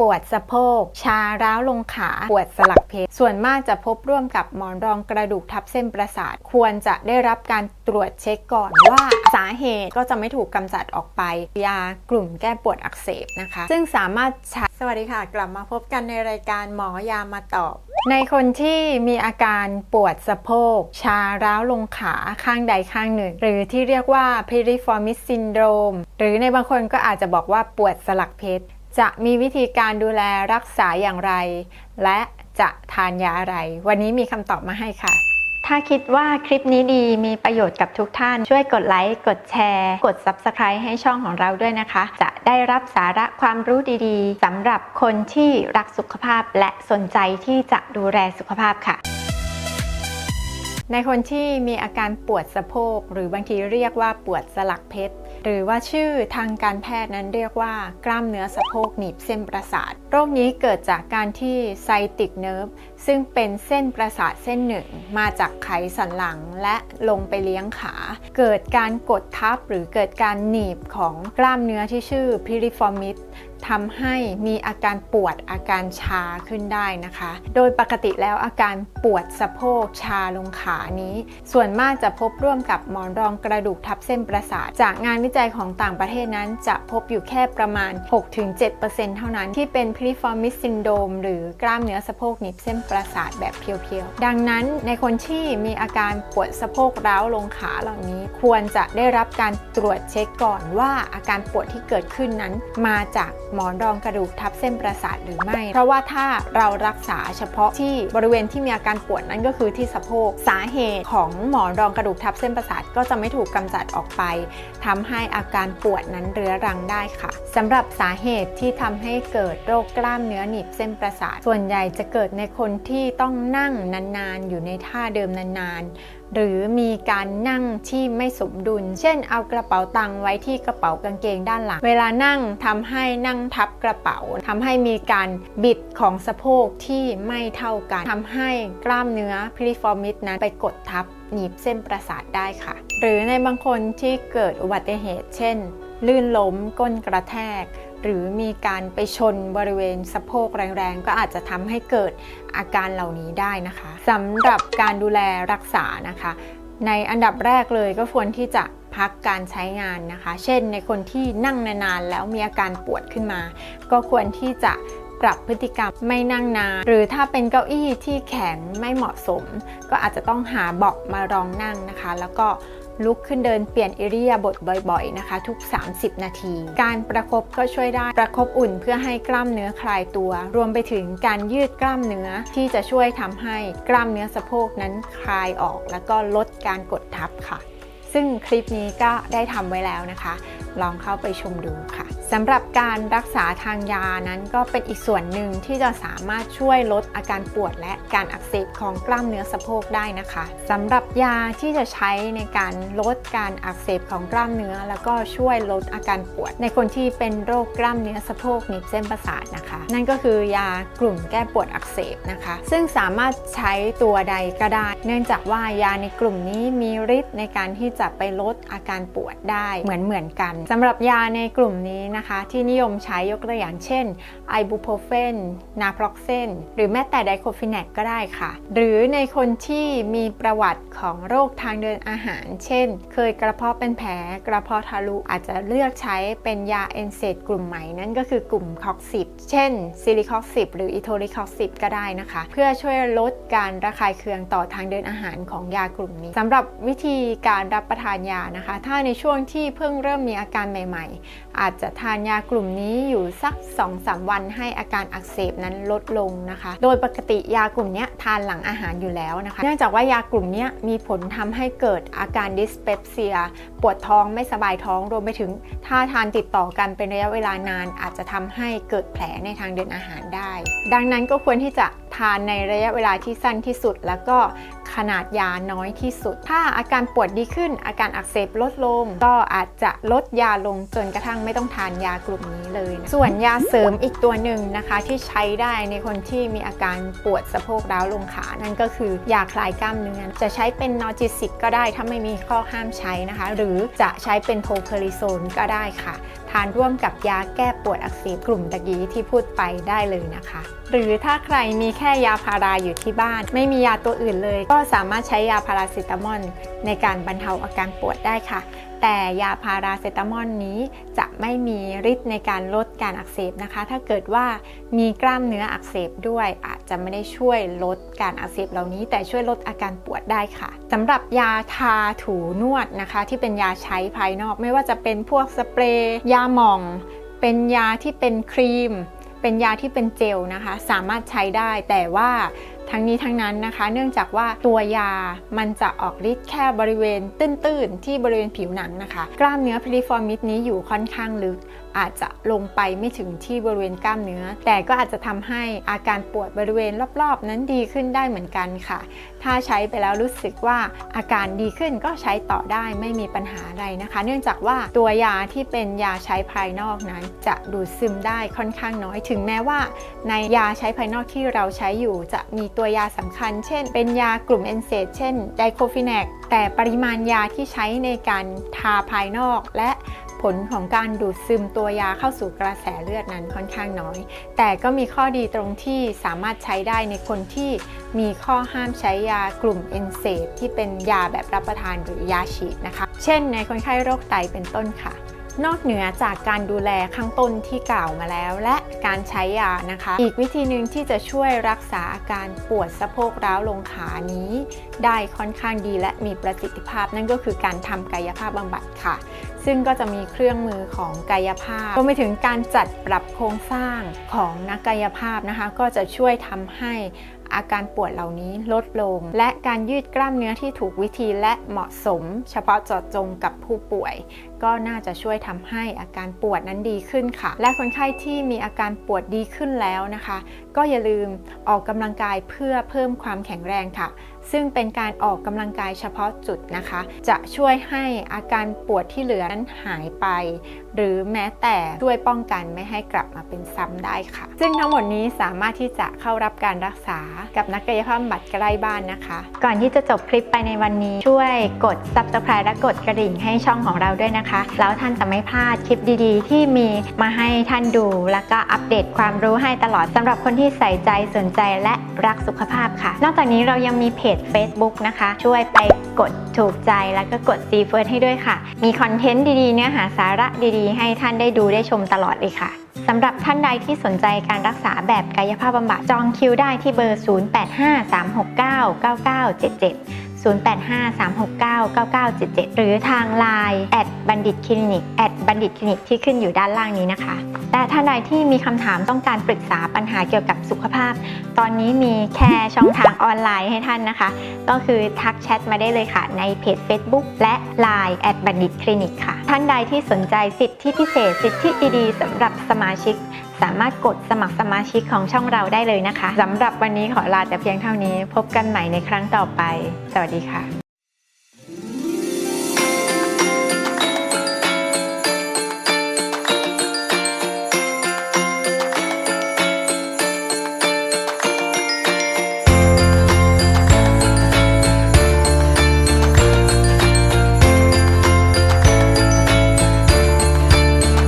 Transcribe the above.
ปวดสะโพก ชาร้าวลงขา ปวดสลักเพชรส่วนมากจะพบร่วมกับหมอนรองกระดูกทับเส้นประสาท ควรจะได้รับการตรวจเช็คก่อนว่าสาเหตุก็จะไม่ถูกกำจัดออกไป ยากลุ่มแก้ปวดอักเสบนะคะ ซึ่งสามารถใช้สวัสดีค่ะ กลับมาพบกันในรายการหมอยามาตอบในคนที่มีอาการปวดสะโพก ชาร้าวลงขาข้างใดข้างหนึ่ง หรือที่เรียกว่า piriformis syndrome หรือในบางคนก็อาจจะบอกว่าปวดสลักเพชร จะมีวิธีการดูแลรักษาอย่างไร และจะทานยาอะไร วันนี้มีคำตอบมาให้ค่ะ ถ้าคิดว่าคลิปนี้ดีมีประโยชน์กับทุกท่าน ช่วยกดไลค์ กดแชร์ กด Subscribe ให้ช่องของเราด้วยนะคะ จะได้รับสาระความรู้ดีๆสำหรับคนที่รักสุขภาพและสนใจที่จะดูแลสุขภาพค่ะในคนที่มีอาการปวดสะโพกหรือบางทีเรียกว่าปวดสลักเพชร หรือว่าชื่อทางการแพทย์นั้นเรียกว่ากล้ามเนื้อสะโพกหนีบเส้นประสาท โรคนี้เกิดจากการที่ไซติกเนิร์ฟ ซึ่งเป็นเส้นประสาทเส้นหนึ่ง มาจากไขสันหลังและลงไปเลี้ยงขา เกิดการกดทับหรือเกิดการหนีบของกล้ามเนื้อที่ชื่อพิริฟอร์มิสทำให้มีอาการปวดอาการชาขึ้นได้นะคะ โดยปกติแล้วอาการปวดสะโพกชาลงขานี้ ส่วนมากจะพบร่วมกับหมอนรองกระดูกทับเส้นประสาท จากงานวิจัยของต่างประเทศนั้น จะพบอยู่แค่ประมาณ 6-7%เท่านั้นที่เป็น piriformis syndrome หรือกล้ามเนื้อสะโพกหนีบเส้นประสาทแบบเพียวๆ ดังนั้นในคนที่มีอาการปวดสะโพกร้าวลงขาเหล่านี้ควรจะได้รับการตรวจเช็คก่อนว่าอาการปวดที่เกิดขึ้นนั้น มาจากหมอนรองกระดูกทับเส้นประสาทหรือไม่ เพราะว่าถ้าเรารักษาเฉพาะที่บริเวณที่มีอาการปวดนั้นก็คือที่สะโพกสาเหตุของหมอนรองกระดูกทับเส้นประสาทก็จะไม่ถูกกำจัดออกไปทำให้อาการปวดนั้นเรื้อรังได้ค่ะสำหรับสาเหตุที่ทำให้เกิดโรคกล้ามเนื้อหนีบเส้นประสาท ส่วนใหญ่จะเกิดในคนที่ต้องนั่งนานๆ อยู่ในท่าเดิมนานๆ หรือมีการนั่งที่ไม่สมดุล เช่นเอากระเป๋าตังค์ไว้ที่กระเป๋ากางเกงด้านหลัง เวลานั่งทำให้นั่งทับกระเป๋าทำให้มีการบิดของสะโพกที่ไม่เท่ากันทำให้กล้ามเนื้อพิริฟอร์มิสนั้นไปกดทับหนีบเส้นประสาทได้ค่ะ หรือในบางคนที่เกิดอุบัติเหตุ เช่น ลื่นล้มก้นกระแทก หรือมีการไปชนบริเวณสะโพกแรงๆ ก็อาจจะทำให้เกิดอาการเหล่านี้ได้นะคะสำหรับการดูแลรักษานะคะ ในอันดับแรกเลยก็ควรที่จะพักการใช้งานนะคะ เช่นในคนที่นั่งนานๆแล้วมีอาการปวดขึ้นมา ก็ควรที่จะปรับพฤติกรรมไม่นั่งนานหรือถ้าเป็นเก้าอี้ที่แข็งไม่เหมาะสม ก็อาจจะต้องหาเบาะมารองนั่งนะคะ แล้วก็ ลุกขึ้นเดินเปลี่ยนอิริยาบถบ่อยๆนะคะ ทุก 30 นาที การประคบก็ช่วยได้ประคบอุ่นเพื่อให้กล้ามเนื้อคลายตัว รวมไปถึงการยืดกล้ามเนื้อที่จะช่วยทำให้กล้ามเนื้อสะโพกนั้นคลายออก แล้วก็ลดการกดทับค่ะ ซึ่งคลิปนี้ก็ได้ทำไว้แล้วนะคะ ลองเข้าไปชมดูค่ะ สำหรับการรักษาทางยานั้นก็เป็นอีกส่วนหนึ่งที่จะสามารถช่วยลดอาการปวดและการอักเสบของกล้ามเนื้อสะโพกได้นะคะสำหรับยาที่จะใช้ในการลดการอักเสบของกล้ามเนื้อ แล้วก็ช่วยลดอาการปวด ในคนที่เป็นโรคกล้ามเนื้อสะโพกหนีบเส้นประสาทนะคะ นั่นก็คือยากลุ่มแก้ปวดอักเสบนะคะ ซึ่งสามารถใช้ตัวใดก็ได้ เนื่องจากว่ายาในกลุ่มนี้มีฤทธิ์ในการที่จะไปลดอาการปวดได้เหมือนเหมือนกันสำหรับยาในกลุ่มนี้นะคะ ที่นิยมใช้ยกตัวอย่างเช่นไอบูโพเฟนนาพล็อกเซนหรือแม้แต่ไดโคฟินแนกก็ได้ค่ะ หรือในคนที่มีประวัติของโรคทางเดินอาหาร เช่น เคยกระเพาะเป็นแผลกระเพาะทะลุอาจจะเลือกใช้เป็นยาเอนเซดกลุ่มใหม่นั่นก็คือกลุ่มคอกซิบเช่นซิลิคอกซิบหรืออิโทลิคอกซิบก็ได้นะคะ เพื่อช่วยลดการระคายเคืองต่อทางเดินอาหารของยากลุ่มนี้สำหรับวิธีการรับประทานยานะคะ ถ้าในช่วงที่เพิ่งเริ่มมีอาการใหม่ ๆ อาจจะทานยากลุ่มนี้อยู่สัก 2-3 วันให้อาการอักเสบนั้นลดลงนะคะ โดยปกติยากลุ่มนี้ทานหลังอาหารอยู่แล้วนะคะ เนื่องจากว่ายากลุ่มนี้มีผลทำให้เกิดอาการดิสเปปเซีย ปวดท้องไม่สบายท้องรวมไปถึง ถ้าทานติดต่อกันเป็นระยะเวลานาน อาจจะทำให้เกิดแผลในทางเดินอาหารได้ ดังนั้นก็ควรที่จะทานในระยะเวลาที่สั้นที่สุดแล้วก็ ขนาดยาน้อยที่สุด ถ้าอาการปวดดีขึ้น อาการอักเสบลดลง ก็อาจจะลดยาลงจนกระทั่งไม่ต้องทานยากลุ่มนี้เลยนะส่วนยาเสริมอีกตัวหนึ่งนะคะที่ใช้ได้ในคนที่มีอาการปวดสะโพกร้าวลงขา นั่นก็คือยาคลายกล้ามเนื้อจะใช้เป็นนอร์จิสิกก็ได้ถ้าไม่มีข้อห้ามใช้นะคะ หรือจะใช้เป็นโพเคอริโซนก็ได้ค่ะ ทานร่วมกับยาแก้ปวดอักเสบกลุ่มตะกี้ที่พูดไปได้เลยนะคะ หรือถ้าใครมีแค่ยาพาราอยู่ที่บ้าน ไม่มียาตัวอื่นเลย ก็สามารถใช้ยาพาราเซตามอลในการบรรเทาอาการปวดได้ค่ะ แต่ยาพาราเซตามอลนี้จะไม่มีฤทธิ์ในการลดการอักเสบนะคะ ถ้าเกิดว่ามีกล้ามเนื้ออักเสบด้วย อาจจะไม่ได้ช่วยลดการอักเสบเหล่านี้ แต่ช่วยลดอาการปวดได้ค่ะสำหรับยาทาถูนวดนะคะ ที่เป็นยาใช้ภายนอก ไม่ว่าจะเป็นพวกสเปรย์ยาหม่อง เป็นยาที่เป็นครีม เป็นยาที่เป็นเจลนะคะ สามารถใช้ได้แต่ว่า ทั้งนี้ทั้งนั้นนะคะ เนื่องจากว่าตัวยามันจะออกฤทธิ์แค่บริเวณตื้นๆ ที่บริเวณผิวหนังนะคะ กล้ามเนื้อพิลิฟอร์มิดนี้อยู่ค่อนข้างลึก อาจจะลงไปไม่ถึงที่บริเวณกล้ามเนื้อ แต่ก็อาจจะทำให้อาการปวดบริเวณรอบๆ นั้นดีขึ้นได้เหมือนกันค่ะ ถ้าใช้ไปแล้วรู้สึกว่าอาการดีขึ้นก็ใช้ต่อได้ไม่มีปัญหาอะไรนะคะ เนื่องจากว่าตัวยาที่เป็นยาใช้ภายนอกนั้น จะดูดซึมได้ค่อนข้างน้อย ถึงแม้ว่า ในยาใช้ภายนอกที่เราใช้อยู่ จะมีตัวยาสำคัญ เช่น เป็นยากลุ่มเอนเซดเช่นไดโคฟิน a c แต่ปริมาณยาที่ใช้ในการทาภายนอกและ ผลของการดูดซึมตัวยาเข้าสู่กระแสเลือดนั้นค่อนข้างน้อย แต่ก็มีข้อดีตรงที่สามารถใช้ได้ในคนที่มีข้อห้ามใช้ยากลุ่มเอนเซดที่เป็นยาแบบรับประทานหรือยาฉีดนะคะ เช่นในคนไข้โรคไตเป็นต้นค่ะนอกเหนือจากการดูแลข้างต้นที่กล่าวมาแล้ว และการใช้ยานะคะ อีกวิธีหนึ่งที่จะช่วยรักษาอาการปวดสะโพกร้าวลงขานี้ ได้ค่อนข้างดีและมีประสิทธิภาพนั่นก็คือการทำกายภาพบำบัดค่ะ ซึ่งก็จะมีเครื่องมือของกายภาพรวมไปถึงการจัดปรับโครงสร้างของนักกายภาพนะคะ ก็จะช่วยทำให้อาการปวดเหล่านี้ลดลง และการยืดกล้ามเนื้อที่ถูกวิธีและเหมาะสม เฉพาะเจาะจงกับผู้ป่วย ก็น่าจะช่วยทำให้อาการปวดนั้นดีขึ้นค่ะ และคนไข้ที่มีอาการปวดดีขึ้นแล้วนะคะ ก็อย่าลืมออกกำลังกายเพื่อเพิ่มความแข็งแรงค่ะ ซึ่งเป็นการออกกำลังกายเฉพาะจุดนะคะ จะช่วยให้อาการปวดที่เหลือนั้นหายไป หรือแม้แต่ช่วยป้องกันไม่ให้กลับมาเป็นซ้ำได้ค่ะ ซึ่งทั้งหมดนี้สามารถที่จะเข้ารับการรักษากับนักกายภาพบำบัดใกล้บ้านนะคะ ก่อนที่จะจบคลิปไปในวันนี้ช่วยกด subscribe และกดกระดิ่งให้ช่องของเราด้วยนะคะแล้วท่านจะไม่พลาดคลิปดีๆ ที่มีมาให้ท่านดู แล้วก็อัปเดตความรู้ให้ตลอดสำหรับคนที่ใส่ใจสนใจและรักสุขภาพค่ะ นอกจากนี้เรายังมีเพจ Facebook นะคะ ช่วยไปกดถูกใจแล้วก็กดซีเฟิร์สให้ด้วยค่ะ มีคอนเทนต์ดีๆ เนื้อหาสาระดีๆ ให้ท่านได้ดูได้ชมตลอดเลยค่ะสำหรับท่านใดที่สนใจการรักษาแบบกายภาพบำบัดจองคิวได้ที่เบอร์ 0853699977 หรือทาง Line แอดบัณฑิตคลินิกแอดบัณฑิตคลินิกที่ขึ้นอยู่ด้านล่างนี้นะคะ แต่ท่านใดที่มีคำถามต้องการปรึกษาปัญหาเกี่ยวกับสุขภาพ ตอนนี้มีแค่ช่องทางออนไลน์ให้ท่านนะคะ ก็คือทักแชทมาได้เลยค่ะ ในเพจ Facebook และ Line แอดบัณฑิตคลินิกค่ะ ท่านใดที่สนใจสิทธิพิเศษ สิทธิดีๆสำหรับสมาชิก สามารถกดสมัครสมาชิกของช่องเราได้เลยนะคะสำหรับวันนี้ขอลาแต่เพียงเท่านี้ พบกันใหม่ในครั้งต่อไป สวัสดีค่ะ